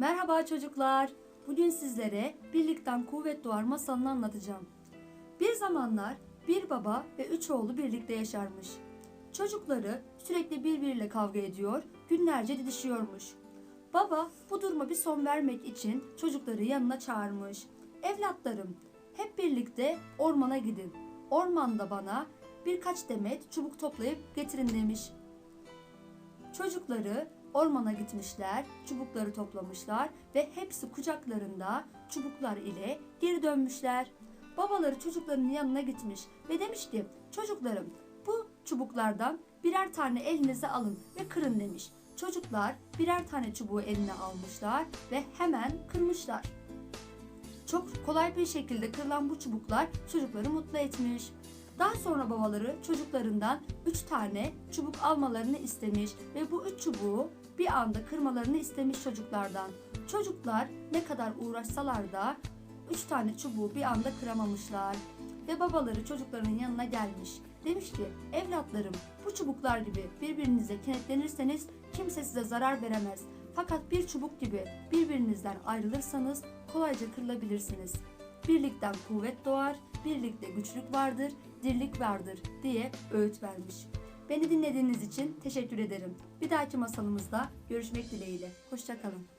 Merhaba çocuklar. Bugün sizlere birlikten kuvvet doğar masalını anlatacağım. Bir zamanlar bir baba ve üç oğlu birlikte yaşarmış. Çocukları sürekli birbiriyle kavga ediyor, günlerce didişiyormuş. Baba bu duruma bir son vermek için çocukları yanına çağırmış. Evlatlarım, hep birlikte ormana gidin. Ormanda bana birkaç demet çubuk toplayıp getirin demiş. Çocukları ormana gitmişler, çubukları toplamışlar ve hepsi kucaklarında çubuklar ile geri dönmüşler. Babaları çocukların yanına gitmiş ve demiş ki çocuklarım bu çubuklardan birer tane elinize alın ve kırın demiş. Çocuklar birer tane çubuğu eline almışlar ve hemen kırmışlar. Çok kolay bir şekilde kırılan bu çubuklar çocukları mutlu etmiş. Daha sonra babaları çocuklarından 3 tane çubuk almalarını istemiş ve bu 3 çubuğu bir anda kırmalarını istemiş çocuklardan. Çocuklar ne kadar uğraşsalar da 3 tane çubuğu bir anda kıramamışlar. Ve babaları çocuklarının yanına gelmiş. Demiş ki evlatlarım bu çubuklar gibi birbirinize kenetlenirseniz kimse size zarar veremez. Fakat bir çubuk gibi birbirinizden ayrılırsanız kolayca kırılabilirsiniz. Birlikten kuvvet doğar, birlikte güçlük vardır, dirlik vardır diye öğüt vermiş. Beni dinlediğiniz için teşekkür ederim. Bir dahaki masalımızda görüşmek dileğiyle. Hoşçakalın.